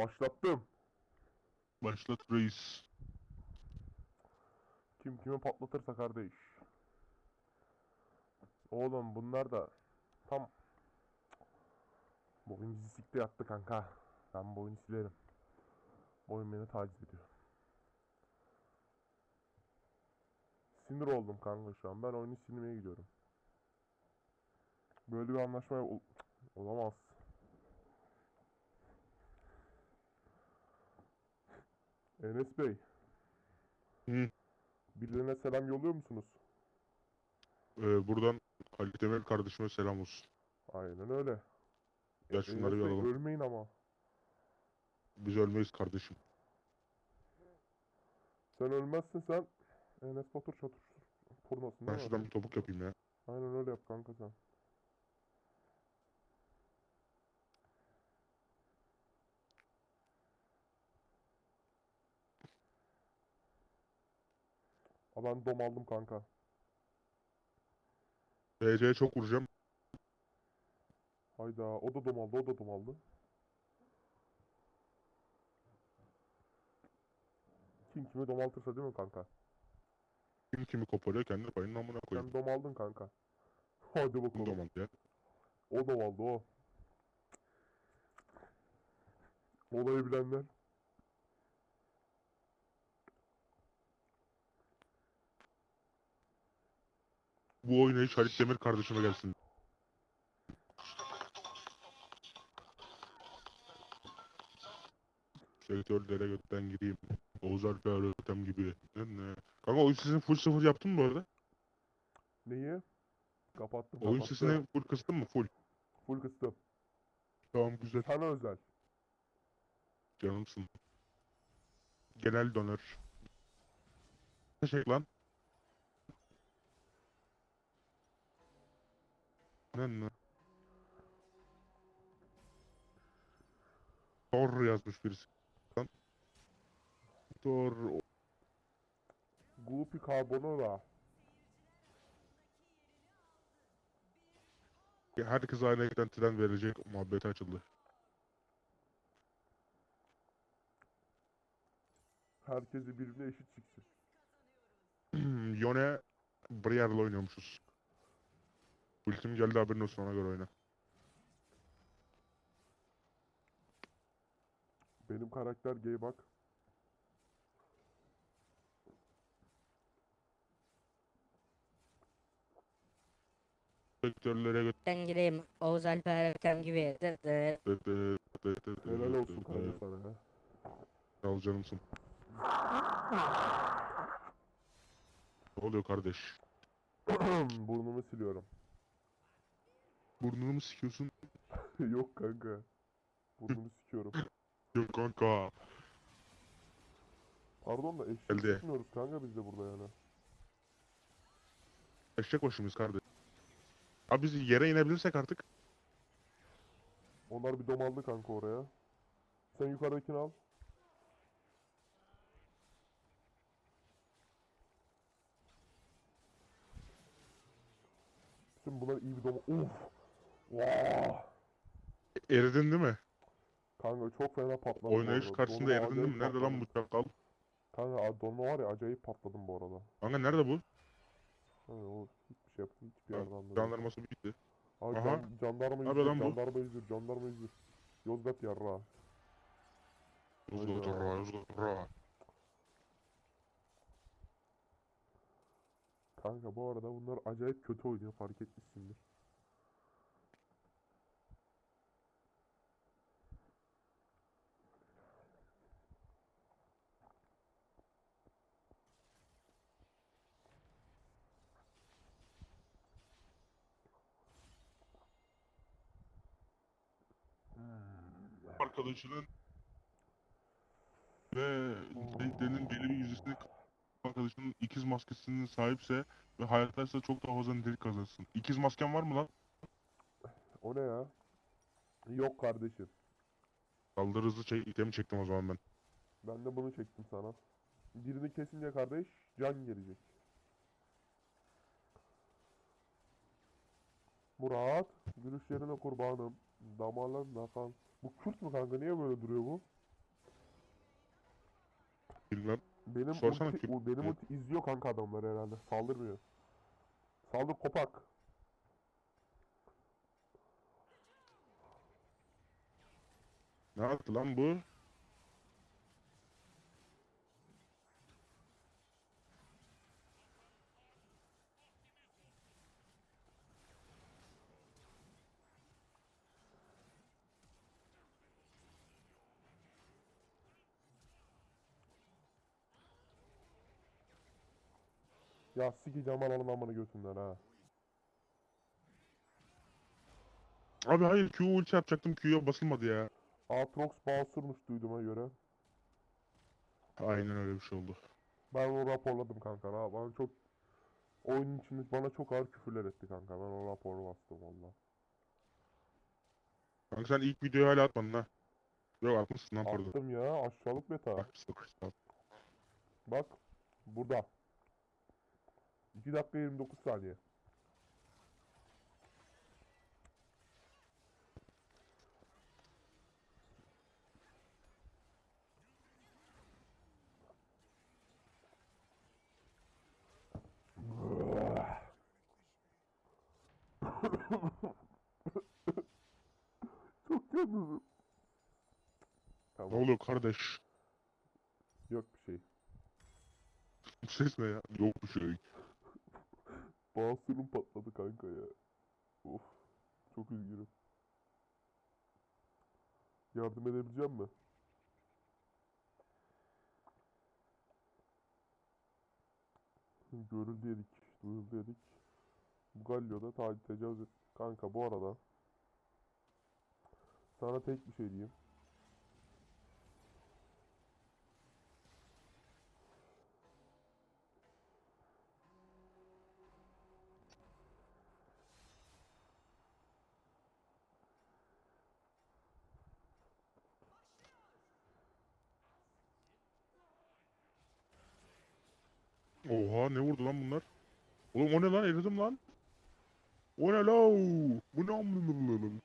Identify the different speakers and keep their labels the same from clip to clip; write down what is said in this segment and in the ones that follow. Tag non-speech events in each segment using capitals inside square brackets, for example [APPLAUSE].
Speaker 1: Başlattım.
Speaker 2: Başlat reis.
Speaker 1: Kim kimi patlatırsa kardeş. Oğlum bunlar da tam bu oyun bizi sikti yattı kanka. Ben bu oyunu silerim. Bu oyun beni taciz ediyor. Sinir oldum kanka şu an. Ben oyunu silmeye gidiyorum. Böyle bir anlaşma ol- olamaz. Enes Bey,
Speaker 2: Hı.
Speaker 1: birilerine selam yolluyor musunuz?
Speaker 2: Ee, buradan Ali Demir kardeşime selam olsun.
Speaker 1: Aynen öyle.
Speaker 2: Gel şunları
Speaker 1: Enes
Speaker 2: bir
Speaker 1: Bey,
Speaker 2: alalım.
Speaker 1: ölmeyin ama.
Speaker 2: Biz ölmeyiz kardeşim.
Speaker 1: Sen ölmezsin sen. Enes Batur çatır pornosun
Speaker 2: Ben
Speaker 1: değil mi?
Speaker 2: şuradan bir topuk yapayım ya.
Speaker 1: Aynen öyle yap kanka sen. Ben dom aldım kanka.
Speaker 2: DC'ye çok vuracağım.
Speaker 1: Hayda o da dom aldı o da dom aldı. Kim kimi domaltırsa değil mi kanka?
Speaker 2: Kim kimi koparıyor kendi payının amına koyayım.
Speaker 1: Sen dom aldın kanka. [LAUGHS] Hadi bakalım.
Speaker 2: zaman ya.
Speaker 1: O dom aldı o. Olayı bilenler.
Speaker 2: Bu oyuna hiç Halit Demir kardeşime gelsin. Sektörlere götten gireyim. Oğuz Alper öğretem gibi. Ne ne? Kanka oyun sesini full sıfır yaptın mı bu arada?
Speaker 1: Neyi? Kapattım
Speaker 2: Oyun
Speaker 1: kapattım.
Speaker 2: sesini full kıstın mı? Full.
Speaker 1: Full kıstım.
Speaker 2: Tamam güzel.
Speaker 1: Sana özel.
Speaker 2: Canımsın. Genel. Ne şey lan? Ne ne? Thor yazmış birisi. Thor.
Speaker 1: Gupi Carbonara.
Speaker 2: Herkes aynı eklentiden verecek muhabbeti açıldı.
Speaker 1: Herkesi birbirine eşit çıksın. [CLEARS THROAT]
Speaker 2: Yone Briar'la oynuyormuşuz. Ultim geldi haberin olsun ona göre oyna.
Speaker 1: Benim karakter gay bak.
Speaker 2: Sektörlere göt...
Speaker 3: Ben gireyim Oğuz Alper Ertem gibi. Dı dı.
Speaker 1: Helal olsun kanka sana ya.
Speaker 2: Al canımsın. Ne oluyor kardeş? [CLEARS THROAT]
Speaker 1: Burnumu siliyorum.
Speaker 2: Burnunu mu sikiyorsun? [LAUGHS]
Speaker 1: Yok kanka. Burnumu sikiyorum.
Speaker 2: Yok kanka.
Speaker 1: Pardon da eşlik
Speaker 2: Geldi.
Speaker 1: etmiyoruz kanka biz de burada yani.
Speaker 2: Eşek başımız kardeş. Abi biz yere inebilirsek artık.
Speaker 1: Onlar bir domaldı kanka oraya. Sen yukarıdakini al. Şimdi bunlar iyi bir dom... Uf! Vaa!
Speaker 2: Eridin değil mi?
Speaker 1: Kanka çok fena patladım
Speaker 2: Oynayış karşısında eridin değil mi? Nerede lan bu çakal?
Speaker 1: Kanka donla var ya acayip patladım bu arada.
Speaker 2: Kanka nerede bu?
Speaker 1: Kanka o hiçbir şey yaptı hiçbir yerden anlamadım.
Speaker 2: Jandarması bitti.
Speaker 1: Abi
Speaker 2: Aha.
Speaker 1: can, jandarma yüzür, jandarma yüzür, jandarma yüzür. Yozgat yarra.
Speaker 2: Yozgat
Speaker 1: Hayda.
Speaker 2: ra, Yozgat ra.
Speaker 1: Kanka bu arada bunlar acayip kötü oynuyor fark etmişsindir.
Speaker 2: Arkadaşının ve Zeytlerin belli bir yüzdesini arkadaşının ikiz maskesinin sahipse ve hayattaysa çok daha fazla nitelik kazansın. İkiz masken var mı lan?
Speaker 1: O ne ya? Yok kardeşim.
Speaker 2: Saldırı hızı çek, itemi çektim o zaman ben.
Speaker 1: Ben de bunu çektim sana. Birini kesince kardeş can gelecek. Murat, gülüşlerine kurbanım. Damarlarında kan. Bu Kürt mü kanka? Niye böyle duruyor bu?
Speaker 2: Bilmem.
Speaker 1: Benim
Speaker 2: Sorsana
Speaker 1: ulti, Kürt. benim
Speaker 2: Evet.
Speaker 1: ulti izliyor kanka adamları herhalde. Saldırmıyor. Saldır kopak.
Speaker 2: Ne yaptı lan bu?
Speaker 1: Ya sikeceğim ananın amını götünden ha.
Speaker 2: Abi hayır Q ulti yapacaktım Q'ya basılmadı ya.
Speaker 1: Aatrox Bouncer'mış duyduğuma göre.
Speaker 2: Aynen öyle bir şey oldu.
Speaker 1: Ben onu raporladım kanka. Ha, bana çok oyunun içinde bana çok ağır küfürler etti kanka. Ben o raporu bastım valla.
Speaker 2: Kanka sen ilk videoyu hala atmadın ha. Yok atmışsın lan pardon.
Speaker 1: Attım ya aşağılık beta.
Speaker 2: Atmışsın.
Speaker 1: Bak burada. 2 dakika 29 saniye. [LAUGHS] Çok yalnızım.
Speaker 2: Ne
Speaker 1: Tamam,
Speaker 2: oluyor kardeş?
Speaker 1: yok bir şey.
Speaker 2: Ses ne ya? Yok bir şey.
Speaker 1: Bouncer'ım patladı kanka ya. Of. Çok üzgünüm. Yardım edebileceğim mi? Görüldü yedik. Duyuldu yedik. Bu Galio'da ta tecavüz et. Kanka bu arada sana tek bir şey diyeyim.
Speaker 2: Oha ne vurdu lan bunlar? Oğlum o ne lan eridim lan. O ne lan? Bu ne amına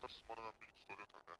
Speaker 4: kadar spora ben bilgi soruyor kanka.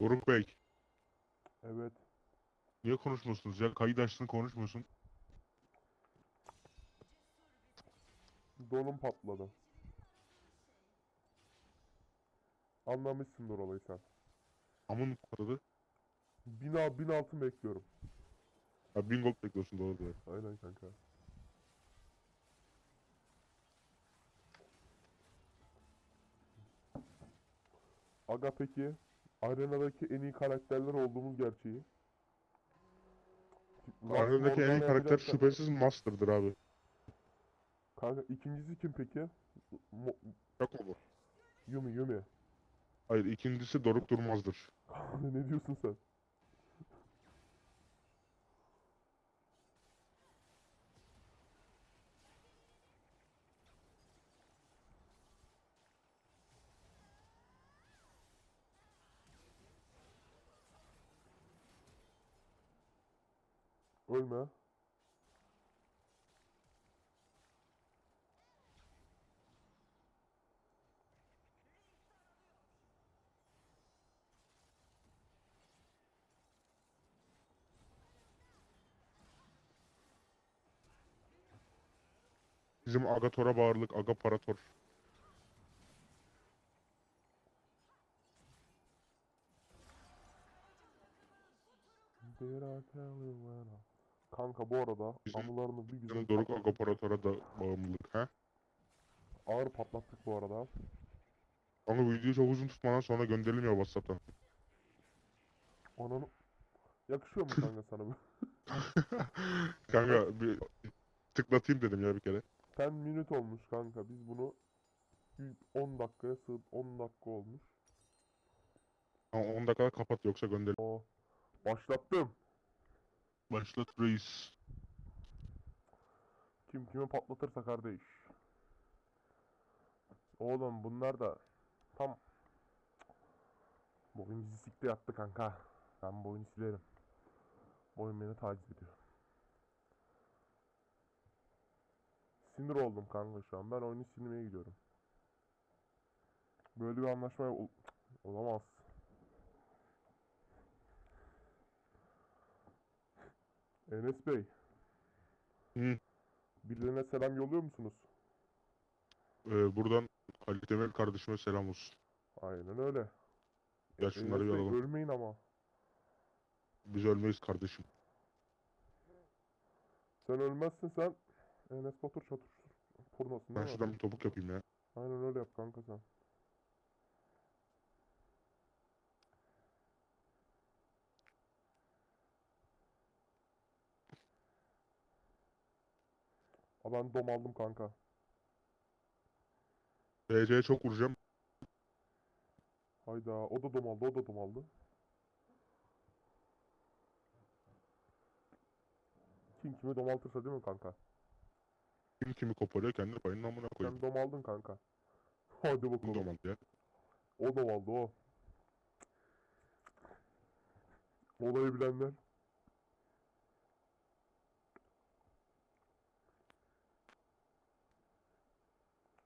Speaker 2: Doruk Bey.
Speaker 1: Evet.
Speaker 2: Niye konuşmuyorsunuz ya? Kayıt açtın konuşmuyorsun.
Speaker 1: Donum patladı. Anlamışsındır olayı sen.
Speaker 2: Amın patladı.
Speaker 1: Bin, al- bin altın bekliyorum.
Speaker 2: Ha bin gold bekliyorsun doğru diyor.
Speaker 1: Aynen kanka. Aga peki arenadaki en iyi karakterler olduğumuz gerçeği. Last
Speaker 2: Aradaki en iyi karakter şüphesiz Master'dır abi.
Speaker 1: Kanka ikincisi kim peki? Mo-
Speaker 2: bu?
Speaker 1: Yumi Yumi.
Speaker 2: Hayır ikincisi Doruk Durmaz'dır.
Speaker 1: ne diyorsun sen?
Speaker 2: Bizim Agator'a bağırlık Aga Parator.
Speaker 1: Kanka bu arada
Speaker 2: Bizim-
Speaker 1: anılarını bir güzel
Speaker 2: Bizim Doruk
Speaker 1: patlattık.
Speaker 2: Agoparator'a da bağımlılık ha.
Speaker 1: Ağır patlattık bu arada.
Speaker 2: Bu videoyu çok uzun tutmadan sonra gönderelim ya Whatsapp'tan.
Speaker 1: Ananı... Yakışıyor mu [LAUGHS] kanka sana bu?
Speaker 2: Kanka bir tıklatayım dedim ya bir kere.
Speaker 1: 10 minut olmuş kanka. Biz bunu bir 10 dakikaya sığ 10 dakika olmuş.
Speaker 2: Ama 10 dakikada kapat yoksa gönderelim.
Speaker 1: O başlattım.
Speaker 2: Başlat reis.
Speaker 1: Kim kimi patlatırsa kardeş. Oğlum bunlar da tam bu oyun bizi sikti yattı kanka. Ben bu oyunu silerim. Bu oyun beni taciz ediyor. Sinir oldum kanka şu an. Ben oyunu silmeye gidiyorum. Böyle bir anlaşma ol- olamaz. Enes Bey.
Speaker 2: Hı.
Speaker 1: Birilerine selam yolluyor musunuz?
Speaker 2: Ee, buradan Halit Emel kardeşime selam olsun.
Speaker 1: Aynen öyle.
Speaker 2: Gel şunları
Speaker 1: Enes Bey, ölmeyin ama.
Speaker 2: Biz ölmeyiz kardeşim.
Speaker 1: Sen ölmezsin sen. Enes Batur çatır pornosun
Speaker 2: Ben şuradan bir topuk yapayım ya.
Speaker 1: Aynen öyle yap kanka sen. Aa, ben dom aldım kanka.
Speaker 2: DC'ye çok vuracağım.
Speaker 1: Hayda o da dom aldı o da dom aldı. Kim kimi domaltırsa değil mi kanka?
Speaker 2: Kim kimi koparıyor kendi payının amına koyayım.
Speaker 1: Sen dom aldın kanka. [LAUGHS] Hadi bakalım.
Speaker 2: zaman ya.
Speaker 1: O dom aldı o. Olayı bilenler.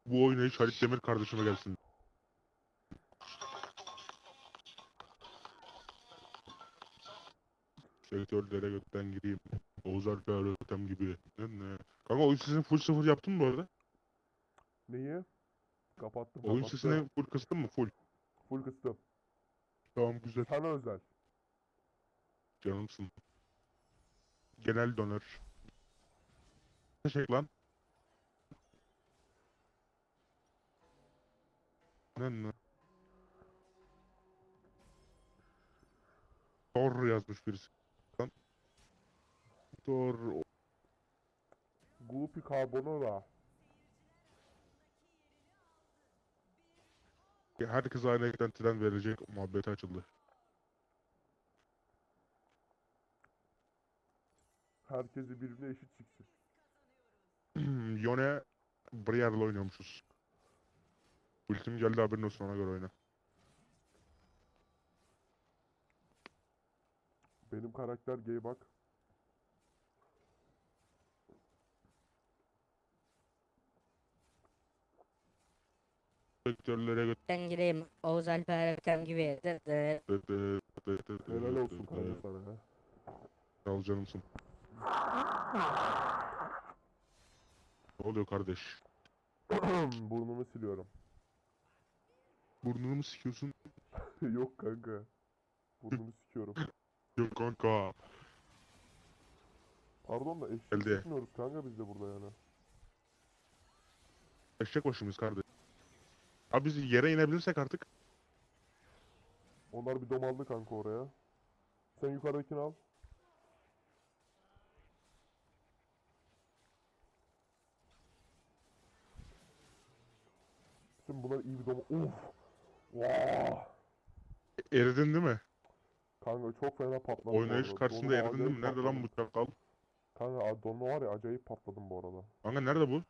Speaker 2: Bu oyuna hiç Halit Demir kardeşime gelsin. Sektörlere götten gireyim. Oğuz Alper Ötem gibi. Ne ne? Kanka oyun sesini full sıfır yaptın mı bu arada?
Speaker 1: Neyi? Kapattım
Speaker 2: Oyun
Speaker 1: kapattım.
Speaker 2: sesini full kıstın mı? Full.
Speaker 1: Full kıstım.
Speaker 2: Tamam güzel.
Speaker 1: Sana özel.
Speaker 2: Canımsın. Genel döner. Ne şey lan? Ne ne? Thor yazmış birisi. Lan.
Speaker 1: Gupi Carbonara.
Speaker 2: Herkes aynı eklentiden verecek muhabbeti açıldı.
Speaker 1: Herkesi birbirine eşit çıksın. [CLEARS THROAT]
Speaker 2: Yone Briar'la oynuyormuşuz. Ultim geldi haberin olsun ona göre oyna.
Speaker 1: Benim karakter gay bak.
Speaker 2: Sektörlere göt...
Speaker 3: Ben gireyim Oğuz Alper Ertem gibi. Dı dı.
Speaker 1: Helal olsun kanka sana. ha.
Speaker 2: Sağ ol canımsın. Ne oluyor kardeş? [CLEARS THROAT]
Speaker 1: Burnumu siliyorum.
Speaker 2: Burnunu mu sikiyorsun? [LAUGHS]
Speaker 1: Yok kanka. Burnumu sikiyorum.
Speaker 2: Yok kanka.
Speaker 1: Pardon da eşek
Speaker 2: Geldi.
Speaker 1: sıkmıyoruz kanka biz de burada yani.
Speaker 2: Eşek başımız kardeş. Abi biz yere inebilirsek artık.
Speaker 1: Onlar bir domaldı kanka oraya. Sen yukarıdakini al. Şimdi bunlar iyi bir dom... Uf! Vaa!
Speaker 2: Eridin değil mi?
Speaker 1: Kanka çok fena patladım bu
Speaker 2: Oynayış karşısında eridin değil mi? Nerede lan
Speaker 1: patladım.
Speaker 2: bu çakal?
Speaker 1: Kanka a- donla var ya acayip patladım bu arada.
Speaker 2: Kanka nerede bu?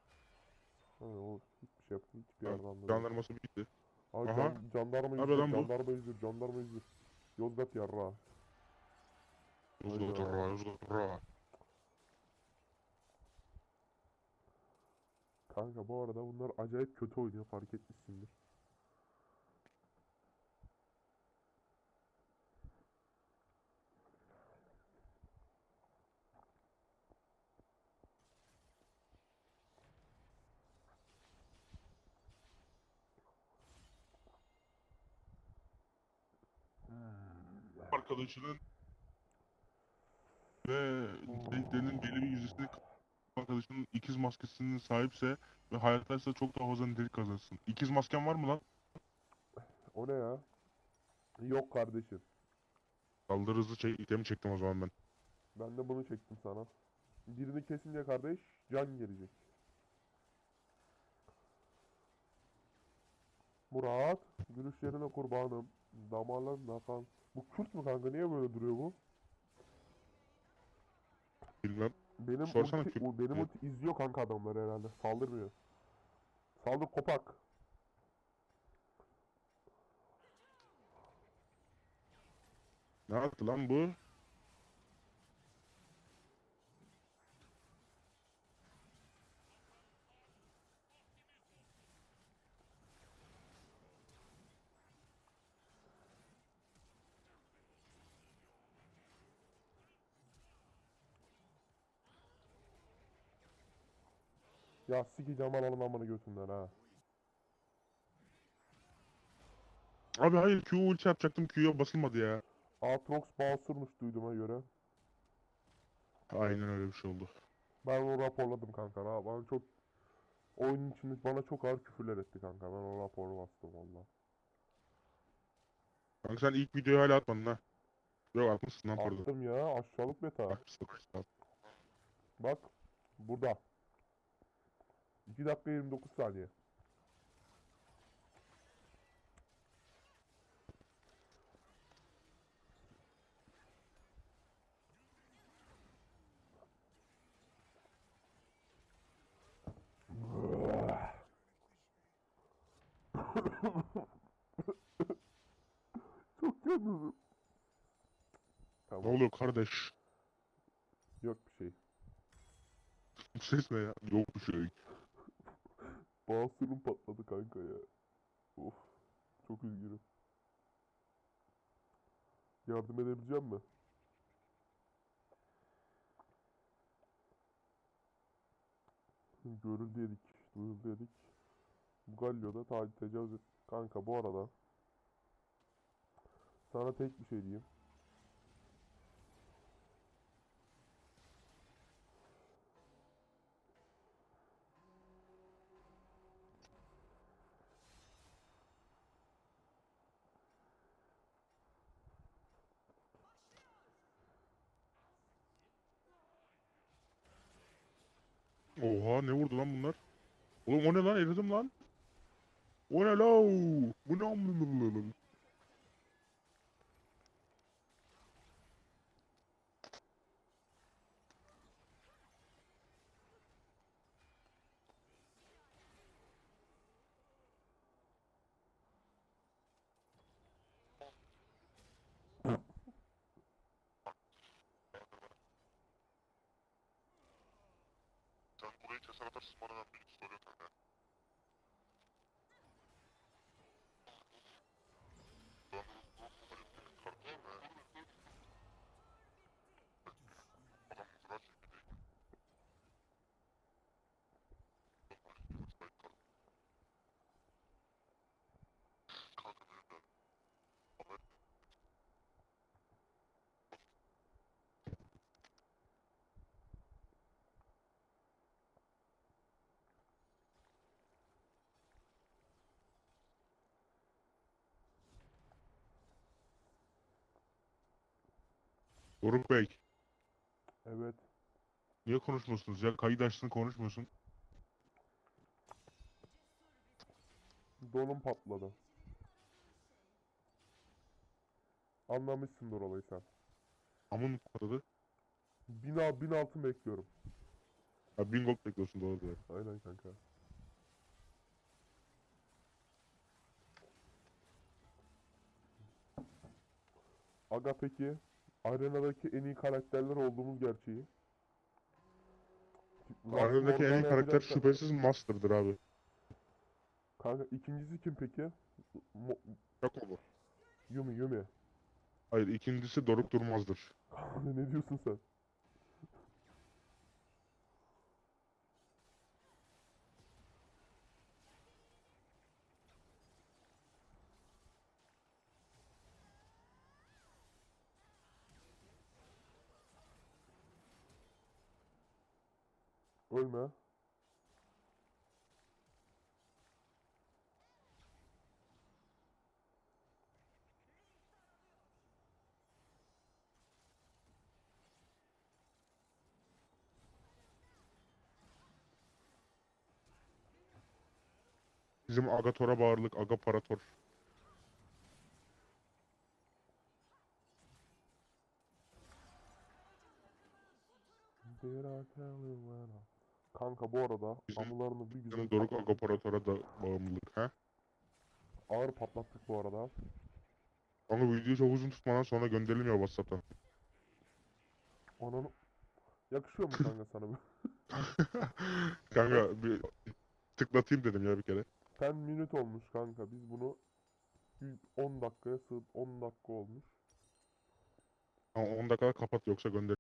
Speaker 1: Kanka o hiçbir şey yaptı hiçbir yerden anladım.
Speaker 2: Jandarması bitti.
Speaker 1: Abi
Speaker 2: Aha.
Speaker 1: can, jandarma
Speaker 2: Ne
Speaker 1: yüzür,
Speaker 2: yapıyor lan bu?
Speaker 1: jandarma yüzür, jandarma yüzür. Yozgat yarra.
Speaker 2: Yozgat
Speaker 1: Hayda.
Speaker 2: ra, ra.
Speaker 1: Kanka bu arada bunlar acayip kötü oynuyor fark etmişsindir.
Speaker 2: Arkadaşının ve niteliklerinin belli bir yüzdesini arkadaşının ikiz maskesinin sahipse ve hayattaysa çok daha fazla nitelik kazanırsın. İkiz masken var mı lan?
Speaker 1: O ne ya? Yok kardeşim.
Speaker 2: Saldırı hızı çek, itemi çektim o zaman ben.
Speaker 1: Ben de bunu çektim sana. Birini kesince kardeş can gelecek. Murat, gülüşlerine kurbanım. Damarlarına kan. Bu Kürt mü kanka? Niye böyle duruyor bu?
Speaker 2: Bilmem.
Speaker 1: Benim
Speaker 2: Sorsana
Speaker 1: ulti,
Speaker 2: Kürt
Speaker 1: u- benim ulti izliyor kanka adamlar herhalde. Saldırmıyor. Saldır kopak.
Speaker 2: Ne yaptı lan bu?
Speaker 1: Ya sikeceğim alalım amını götünden ha.
Speaker 2: Abi hayır Q ulti yapacaktım Q'ya basılmadı ya.
Speaker 1: Aatrox Bowser'muş duyduğuma göre.
Speaker 2: Aynen öyle bir şey oldu.
Speaker 1: Ben onu raporladım kanka. Ha, bana çok oyunun içinde bana çok ağır küfürler etti kanka. Ben o raporu bastım valla.
Speaker 2: Kanka sen ilk videoyu hala atmadın ha. Yok atmışsın lan pardon.
Speaker 1: Attım ya aşağılık beta. Bak burada. 2 dakika 29 saniye. [LAUGHS] Çok yalnızım.
Speaker 2: Ne
Speaker 1: Tamam.
Speaker 2: oluyor kardeş?
Speaker 1: Yok bir şey.
Speaker 2: Ses ne ya? Yok bir şey.
Speaker 1: Bağırsırım patladı kanka ya. Of. Çok üzgünüm. Yardım edebileceğim mi? Görüldü yedik. Duyuldu yedik. Bu Galio'da ta tecavüz et. Kanka bu arada. Sana tek bir şey diyeyim.
Speaker 2: Oha ne vurdu lan bunlar? Oğlum o ne lan? Eridim lan. O ne lan? Bu ne amına
Speaker 4: też z Marionem byli nie?
Speaker 2: Doruk Bey.
Speaker 1: Evet.
Speaker 2: Niye konuşmuyorsunuz ya? Kayıt açtın konuşmuyorsun.
Speaker 1: Donum patladı. Anlamışsındır olayı sen.
Speaker 2: Amın patladı.
Speaker 1: Bin, al- bin altın bekliyorum.
Speaker 2: Ha bin gold bekliyorsun doğru diyor.
Speaker 1: Aynen kanka. Aga peki arenadaki en iyi karakterler olduğumuz gerçeği.
Speaker 2: Aradaki en iyi karakter şüphesiz Master'dır abi.
Speaker 1: Kanka ikincisi kim peki? Mo-
Speaker 2: olur.
Speaker 1: Yumi Yumi.
Speaker 2: Hayır ikincisi Doruk Durmaz'dır.
Speaker 1: ne diyorsun sen?
Speaker 2: Bizim Agator'a bağırlık. Aga Parator.
Speaker 1: Did I tell you when I- Kanka bu arada
Speaker 2: Bizim-
Speaker 1: amılarını bir güzel
Speaker 2: Bizim Doruk Aga Parator'a da bağımlılık. He?
Speaker 1: ağır patlattık bu arada.
Speaker 2: Kanka videoyu çok uzun tutmadan sonra gönderelim ya Whatsapp'tan.
Speaker 1: Onun yakışıyor mu [LAUGHS] kanka sana bu?
Speaker 2: Kanka bir tıklatayım dedim ya bir kere.
Speaker 1: 10 minut olmuş kanka. Biz bunu bir 10 dakikaya sığ 10 dakika olmuş.
Speaker 2: Ama 10 dakikada kapat yoksa gönder.